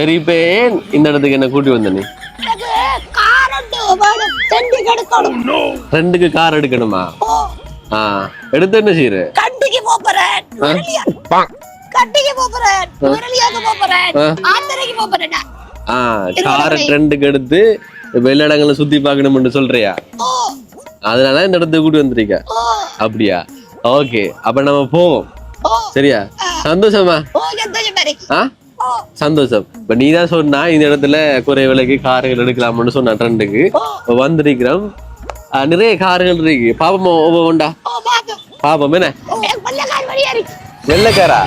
சரி இப்ப ஏன் இந்த இடத்துக்கு என்ன கூட்டி வந்த நீ? ரெண்டுக்கு கார் எடுக்கணுமா? ஆ எடுத்து என்ன செய்யுற கண்டிக்கு போறேன். ஆத்தரைக்கு ஆ காரை ரெண்டுக்கு எடுத்து எல்லா இடங்களும் சுத்தி பார்க்கணும்னு சொல்றியா? அதனால இந்த இடத்துக்கு கூட்டி வந்திருக்க. அப்படியா? ஓகே அப்ப நம்ம போவோம். சரியா? சந்தோஷமா? ஆ? சந்தோஷம். இப்ப நீ தான் சொன்னா இந்த இடத்துல குறை விலைக்கு கார்கள் எடுக்கலாம்னு சொன்ன ட்ரெண்டுக்கு வந்திருக்கிறோம். நிறைய கார்கள் இருக்கு. பாப்போமா ஒவ்வொண்டா பாப்போம் என்ன? வெள்ளைக்காரா?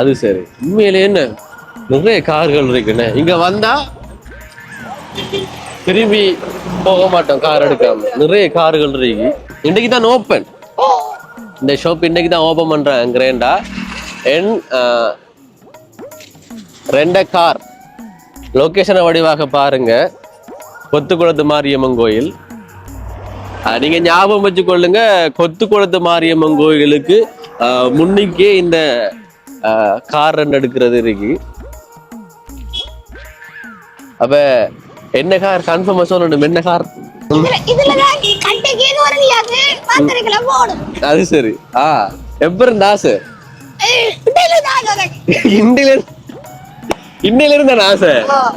அது சரி. உண்மையிலே என்ன? நிறைய கார்கள் இருக்குண்ணே இங்க வந்தா திரும்பி போக மாட்டோம் கார் எடுக்காம. நிறைய கார்கள் இருக்கு. இன்னைக்கு தான் ஓப்பன் இந்த ஷாப் இன்னைக்கு தான் ஓப்பன் பண்றாங்க கிரேண்டா என் ரெண்ட கார். லொகேஷனை வடிவாக பாருங்க. கொத்துக்குளத்து மாரியம்மன் கோயில். நீங்க ஞாபகம் வச்சுக்கொள்ளுங்க கொத்துக்குளத்து மாரியம்மன் கோயிலுக்கு முன்னிக்கே இந்த கார் ரெண்டு எடுக்கிறது இருக்கு. அப்ப என்ன கார்? கன்ஃபார்மா சொல்லணும் என்ன கார்? அது? சரி. ஆ எப்ப இருந்த தான் எனக்கு இன்னையில இருந்த ஆசை.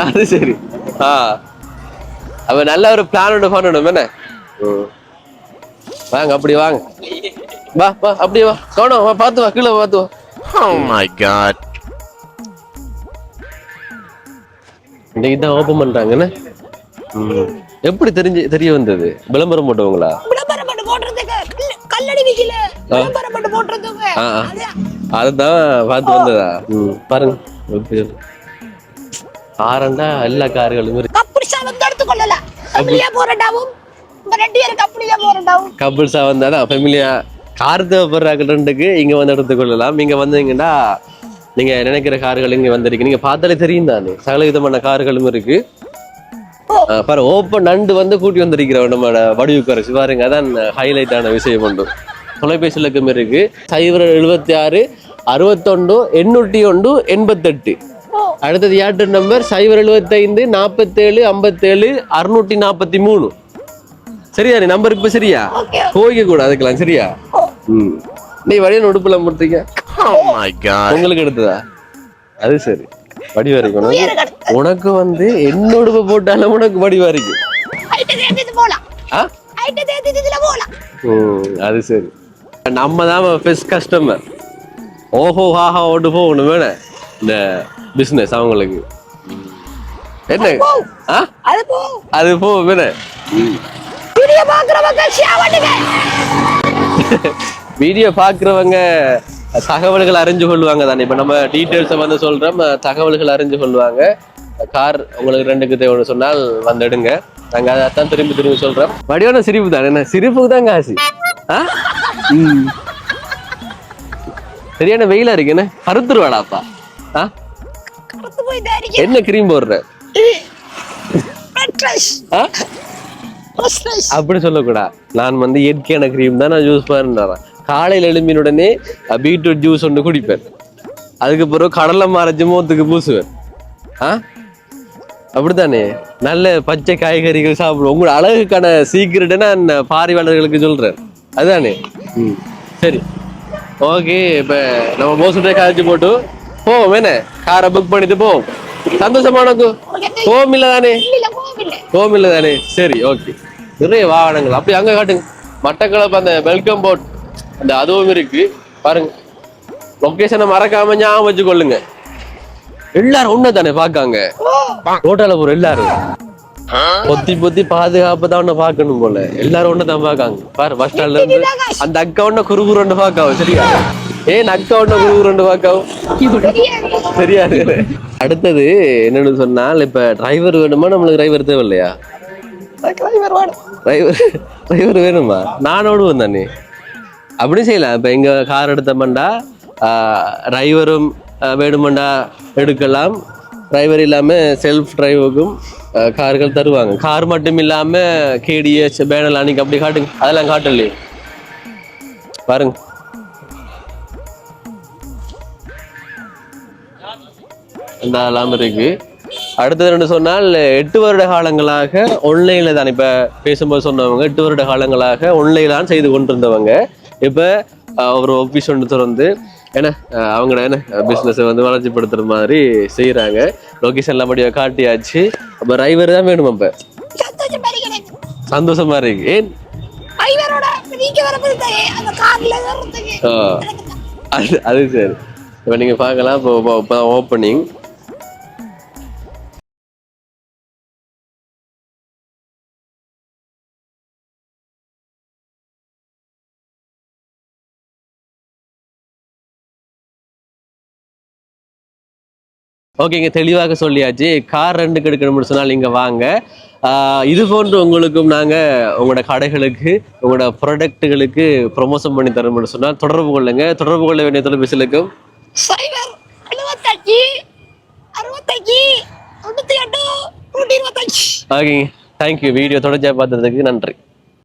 அது சரி. ஆ. அப்ப நல்ல ஒரு பிளானோட பண்ணணும் என்ன? ம். வாங்க அப்படி வாங்க. வா வா அப்படியே வா. கவனம் வா பார்த்து வா கீழே பார்த்து வா. Oh my god. இன்னைக்கு தான் ஓப்பன் பண்றாங்கண்ணே ம். எப்படி தெரிஞ்சு தெரிய வந்தது? விளம்பரம் போட்டவங்களா. அதுதான் பார்த்து வந்ததா? ம் பாருங்க. காரண்டா எல்லா கார்களும் இருக்கு. கப்புடிசா வந்து எடுத்துக்கொள்ளல. கம்பளியா போறண்டாவும் கப்புள்ஸா வந்தாதான் ஃபெமிலியா கார் தேவைப்படுற ரெண்டுக்கு இங்க வந்து எடுத்துக்கொள்ளலாம். இங்க வந்தீங்கன்னா நீங்க நினைக்கிற கார்கள் இங்க வந்திருக்கு. நீங்க பார்த்தாலே தெரியும் தானே. சகல விதமான கார்களும் இருக்கு. பாரு ஓப்பன் நண்டு வந்து கூட்டி வந்திருக்கிறோம் நம்ம வடிவுக்கரசு. பாருங்க அதான் ஹைலைட்டான விஷயம் உண்டு. தொலைபேசி இலக்கம் இருக்கு. சைபர் எழுபத்தி ஆறு அறுபத்தொண்டு எண்ணூற்றி ஒன்று எண்பத்தெட்டு. அடுத்தது ஏட்டு நம்பர் சைபர் எழுபத்தைந்து நாற்பத்தேழு ஐம்பத்தேழு அறுநூற்றி நாற்பத்தி மூணு சரியா நீ நம்பர் இப்ப சரியா? போய்க்க கூடாது அதுக்கெல்லாம் சரியா? ம். நீ வழியை உடுப்புல முடித்தீங்க Oh my god. உங்களுக்கு எடுத்ததா? அது சரி. வடி வரைக்கும் கடை உனக்கு வந்து என்ன உடுப்பு போட்டாலும் உனக்கு வடி வரைக்கும் அது சரி. நம்ம தான் ஃபெஸ்ட் கஸ்டமர் ஓஹோ ஹாஹா ஓட்டு போகணும் வேணே இந்த பிஸ்னஸ் அவங்களுக்கு. என்ன? அது போ. அது போ. வேணே வீடியோ பாக்குறவங்க ஷேர் பண்ணுங்க வீடியோ பார்க்குறவங்க தகவல்கள் அறிஞ்சு கொள்வாங்க தானே. இப்போ நம்ம டீட்டெயில்ஸை வந்து சொல்கிறோம் தகவல்கள் அறிஞ்சு கொள்வாங்க கார் உங்களுக்கு ரெண்டுக்கு தேவைன்னு சொன்னால் வந்து எடுங்க நாங்கள் அதை தான் திரும்பி திரும்பி சொல்கிறோம் வடிவான சிரிப்பு தான். என்ன சிரிப்புக்கு தான் காசு. ஆ? சரியான வெயிலா இருக்கு என்ன? கருத்துருவாடாப்பா ஆ? என்ன கிரீம் போடுற? அப்படி சொல்லக்கூடாது நான் வந்து இயற்கையான கிரீம் தான் நான் யூஸ் பண்ணுறேன் காலையில் எழும்பின உடனே பீட்ரூட் ஜூஸ் ஒன்று குடிப்பேன். அதுக்கு பிறகு கடலை மறைச்சு மூத்துக்கு பூசுவேன். ஆ? அப்படித்தானே? நல்ல பச்சை காய்கறிகள் சாப்பிடுவோம். உங்களோட அழகுக்கான சீக்கிரட்டை நான் பார்வையாளர்களுக்கு சொல்றேன். அதுதானே? ம். சரி. ஓகே இப்போ நம்ம மோசட்டை காய்ச்சி போட்டு போவோம் என்ன? காரை புக் பண்ணிட்டு போவோம். சந்தோஷமானது போவோம் இல்லை தானே? இல்ல கோவில்ல கோமில்ல தானே? சரி ஓகே நிறைய வாகனங்கள். அப்படி அங்க காட்டுங்க. மட்டக்களப்பு அந்த வெல்கம் போட் அந்த அதுவும் இருக்கு. பாருங்க. லொகேஷனை மறக்காம ஞாபகம் வச்சுக்கொள்ளுங்க. எல்லாரும் ஒண்ணு தானே பாக்காங்க ரோட்டால போற எல்லாரும். பொத்தி பொத்தி பாதுகாப்பு தான் ஒண்ணு பாக்கணும் போல. எல்லாரும் ஒண்ணு தான் பாக்காங்க பாரு பஸ் ஸ்டாண்ட்ல இருந்து அந்த அக்கா ஒண்ணு குறுகுறு ஒன்று பாக்காவும் சரியா? ஏன் அக்கா ஒண்ணு குறுகுறு ரெண்டு பாக்காவும் தெரியாது. அடுத்தது என்னன்னு சொன்னால் இப்ப டிரைவர் வேணுமா? நம்மளுக்கு டிரைவர் தேவை இல்லையா டிரைவர் வேணும்? டிரைவர் டிரைவர் வேணுமா நான் ஓடுவேன் தானே. அப்படி செய்யலாம். இப்போ எங்க கார் எடுத்தோம்டா டிரைவரும் வேணுமெண்டா எடுக்கலாம். டிரைவர் இல்லாமல் செல்ஃப் டிரைவுக்கும் கார்கள் தருவாங்க. கார் மட்டும் இல்லாமல் கேடிஎஸ் பேனல் அன்னைக்கு அப்படி காட்டுங்க அதெல்லாம் காட்டலையே பாருங்க. இந்த எல்லாம் இருக்கு. அடுத்தது என்ன சொன்னால் எட்டு வருட காலங்களாக ஒன்லைன்ல தான் இப்ப பேசும்போது சொன்னவங்க எட்டு வருட காலங்களாக ஒன்லைன் தான் செய்து கொண்டிருந்தவங்க. இப்ப ஒரு ஆஃபீஸ் ஒன்று திறந்து என்ன அஹ், அவங்களோட என்ன பிஸ்னஸை வந்து வளர்ச்சிப்படுத்துற மாதிரி செய்யறாங்க லொகேஷன்லாம் படியா காட்டியாச்சு. அப்ப டிரைவர் தான் வேணும் அப்ப. சந்தோஷம் இருக்கு. ஏன்? அது அது சரி. இப்போ நீங்க பார்க்கலாம். இப்போ இப்போ ஓப்பனிங் ஓகேங்க தெளிவாக சொல்லியாச்சு. கார் ரெண்டுக்கு எடுக்கணும்னு சொன்னால் இங்கே வாங்க. ஆஹ் இது போன்று உங்களுக்கும் நாங்கள் உங்களோட கடைகளுக்கு உங்களோட ப்ராடக்ட்டுகளுக்கு ப்ரொமோஷன் பண்ணி தரணும்னு சொன்னால் தொடர்பு கொள்ளுங்க. தொடர்பு கொள்ள வேண்டிய தொலைபேசிகளுக்கும் சைபர் எழுபத்தஞ்சு அறுபத்தஞ்சு தொண்ணூத்தி எட்டு நூற்றி இருபத்தஞ்சு. ஓகேங்க. தேங்க்யூ வீடியோ தொடர்ச்சியாக பார்த்ததுக்கு நன்றி.